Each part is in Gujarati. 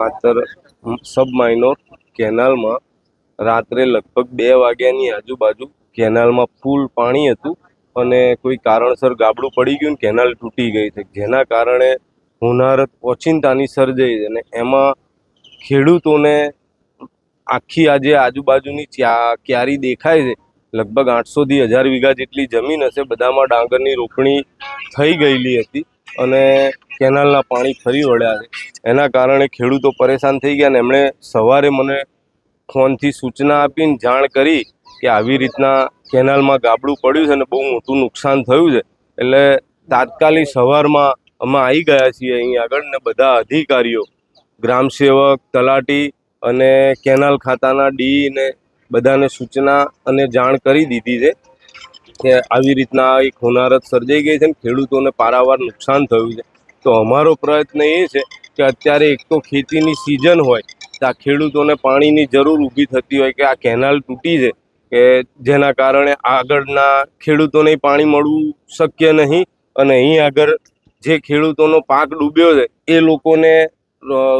માતર સબ માઇનોર કેનાલમાં રાત્રે લગભગ બે વાગ્યાની આજુબાજુ કેનાલમાં ફૂલ પાણી હતું અને કોઈ કારણસર ગાબડું પડી ગયું ને કેનાલ તૂટી ગઈ છે. જેના કારણે હોનારત ઓચિંતાની સર્જાઈ અને એમાં ખેડૂતોને આખી આજે આજુબાજુની ક્યારી દેખાય છે. લગભગ આઠસોથી હજાર વીઘા જેટલી જમીન હશે. બધામાં ડાંગરની રોપણી થઈ ગયેલી હતી. અને કેનાલના પાણી ફરી વળ્યા છે. એના કારણે ખેડૂતો પરેશાન થઈ ગયા ને એમણે સવારે મને ફોનથી સૂચના આપીને જાણ કરી કે આવી રીતના કેનાલમાં ગાબડું પડ્યું છે અને બહુ મોટું નુકસાન થયું છે. એટલે તાત્કાલિક સવારમાં અમે આવી ગયા છીએ અહીં આગળ ને બધા અધિકારીઓ ગ્રામસેવક તલાટી અને કેનાલ ખાતાના ડી ને બધાને સૂચના અને જાણ કરી દીધી છે. કે આવી રીતના એક હોનારત સર્જાઈ ગઈ છે ને ખેડૂતોને પારાવાર નુકસાન થયું છે. તો અમારો પ્રયત્ન એ છે કે અત્યારે એક તો ખેતીની સિઝન હોય, તો આ ખેડૂતોને પાણીની જરૂર ઊભી થતી હોય કે આ કેનાલ તૂટી છે, કે જેના કારણે આગળના ખેડૂતોને પાણી મળવું શક્ય નહીં અને અહીં આગળ જે ખેડૂતોનો પાક ડૂબ્યો છે, એ લોકોને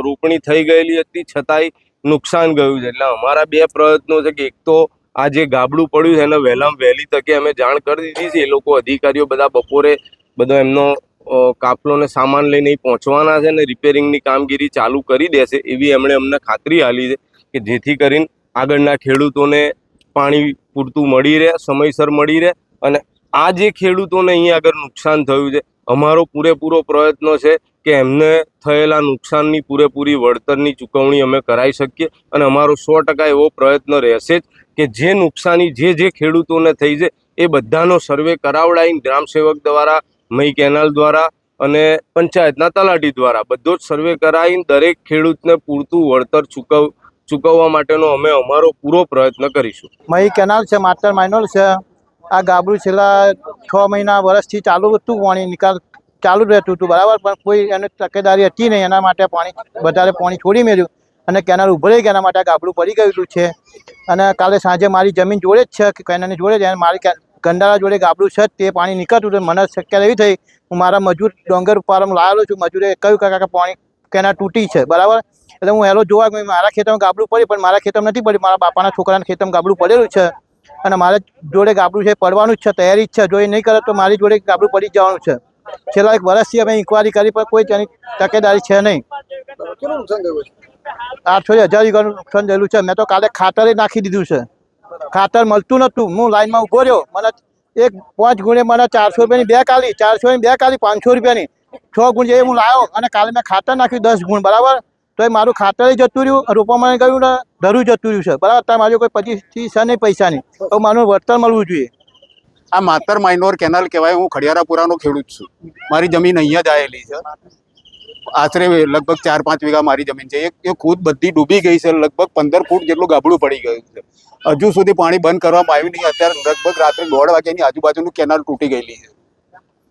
રોપણી થઈ ગયેલી હતી, છતાંય નુકસાન ગયું છે. એટલે અમારા બે પ્રયત્નો છે કે એક તો આ જે ગાબડું પડ્યું છે એને વહેલામાં વહેલી તકે અમે જાણ કરી દીધી છે. એ લોકો અધિકારીઓ બધા બપોરે બધો એમનો અ, કાફલો ને સામાન લઈને પહોંચવાના છે ને રિપેરિંગની કામગીરી ચાલુ કરી દેશે એવી એમણે અમને ખાતરી આપી છે કે જેથી કરીને આગળના ખેડૂતોને પાણી પૂરતું મળી રહે સમયસર મળી રહે અને આ જે ખેડૂતોને અહીં આગળ નુકસાન થયું છે અમારો પૂરેપૂરો પ્રયત્ન છે કે એમને થયેલા નુકસાનની પૂરેપૂરી વળતરની ચૂકવણી અમે કરાવી શકીએ અને અમારો સો ટકા એવો પ્રયત્ન રહેશે જ કે જે નુકસાની, જે જે ખેડૂતોને થઈ છે, એ બધાનો સર્વે કરાવડાવીને ગ્રામસેવક દ્વારા મઈ કેનાલ દ્વારા અને પંચાયતના તલાટી દ્વારા બધો જ સર્વે કરાવીને દરેક ખેડૂતને પૂરતું વળતર ચૂકવ, ચૂકવવા માટેનો અમે અમારો પૂરો પ્રયત્ન કરીશું. મહી કેનાલ છે, માસ્ટર માઇનોર છે. આ ગાબડું છેલ્લા છ મહિના વર્ષથી ચાલુ હતું, પાણી નિકાલ ચાલુ રહેતું હતું, બરાબર? પણ કોઈ એની તકેદારી હતી નહીં, એના માટે પાણી, વધારે પાણી છોડી મેળ્યું. અને કેનાલ ઉભરાઈ ગયા, એના માટે આ ગાબડું પડી ગયેલું છે. અને કાલે સાંજે મારી જમીન જોડે જ છે કેનાલની જોડે જ મારી કે- ગંડાળા જોડે ગાબડું છે, તે પાણી નીકળતું હતું, મને શક્ય એવી થઈ, હું મારા મજૂર ડોંગર ઉપર લાવેલો છું, મજૂરે કહ્યું કે કાકા પાણી કેનાલ તૂટી છે, બરાબર? એટલે હું હેલો જોવા ગયો, મારા ખેતરમાં ગાબડું પડ્યું, પણ મારા ખેતરમાં નથી પડ્યું, મારા બાપાના છોકરાના ખેતરમાં ગાબડું પડેલું છે. અને મારા જોડે ગાબડું છે પડવાનું જ છે તૈયારી જ છે. જો એ નહીં કરે તો મારી જોડે ગાબડું પડી જવાનું છે. છેલ્લા એક વર્ષથી અમે ઇન્કવાયરી કરી પણ કોઈ તેની તકેદારી છે નહીં. આઠસો હજાર વીઘાનું નુકસાન થયેલું છે. મેં તો કાલે ખાતરે નાખી દીધું છે. ખાતર મળતું નહોતું. હું લાઈનમાં ઊભો રહ્યો. મને એક પાંચ ગુણે મને ચારસો રૂપિયાની બે કાલી ચારસો ની બે કાલી પાંચસો રૂપિયાની. છ ગુણ જે હું લાવ્યો અને કાલે મેં ખાતર નાખ્યું દસ ગુણ. બરાબર? તો એ મારું ખાતર જતું રહ્યું રોપવામાં ગયું ને, ધરું જતું રહ્યું છે. બરાબર, અત્યારે મારું કોઈ પચીસથી છે નહીં પૈસાની તો મારું વળતર મળવું જોઈએ. આ માતર માઇનોર કેનાલ કહેવાય, હું ખડિયારાપુરાનો ખેડૂત છું. મારી જમીન અહીંયા જ આવેલી છે. આશરે લગભગ ચાર પાંચ વીઘા મારી જમીન છે. એ ખુદ બધી ડૂબી ગઈ છે, લગભગ પંદર ફૂટ જેટલું ગાબડું પડી ગયું છે. હજુ સુધી પાણી બંધ કરવામાં આવ્યું નહીં. અત્યારે લગભગ રાત્રે દોઢ વાગ્યાની આજુબાજુનું કેનાલ તૂટી ગયેલી છે.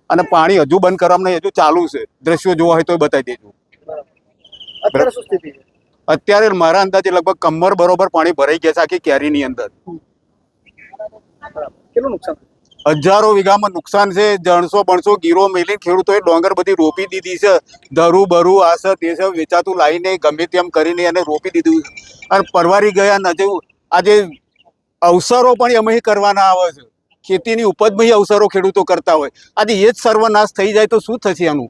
અને પાણી હજુ બંધ કરવામાં નહીં, હજુ ચાલુ છે. દ્રશ્યો જોવા હોય તો બતાવી દેજો. અત્યારે શું સ્થિતિ છે? અત્યારે મારા અંદાજે લગભગ કમર બરોબર પાણી ભરાઈ ગયા છે આખી કેરીની અંદર. કેટલું નુકસાન હજારો વીઘામાં નુકસાન છે જણસો બણસો ગીરો મેલી ખેડૂતોએ ડોંગર બધી રોપી દીધી છે. ધરું બરું આ છે તે છે વેચાતું લાવીને ગમે તેમ કરીને એને રોપી દીધું. અને પરવારી ગયા ન જેવું આજે અવસરો પણ અમે કરવાના આવે છે. ખેતીની ઉપજમાં અવસરો ખેડૂતો કરતા હોય. આજે એ જ સર્વનાશ થઈ જાય તો શું થશે આનું?